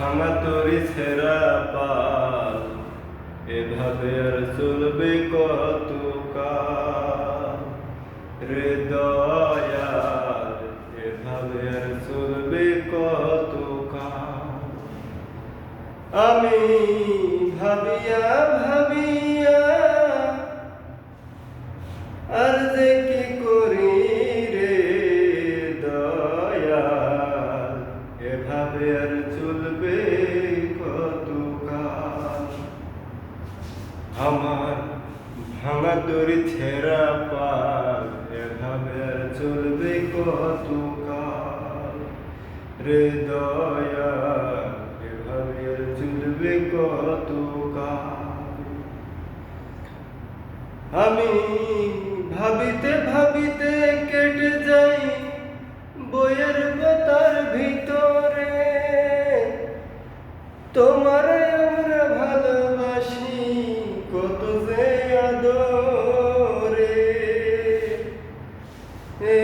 ভাঙা তরি ছেঁড়া পাল, এভাবে আর চলবে কত কাল হৃদয়ার এভাবে আর চলবে কত আমি ভাবিয়া ভাবিয়া, আর যে কি আর চলবে কত কাল আমার ভাঙা দড়ি ছেঁড়া পাল, এভাবে আর চলবে কত কাল রে দয়াল, এভাবে আর চলবে কত কাল আমি তোমার আমরা ভালোবাসি কত যে আদরে। এ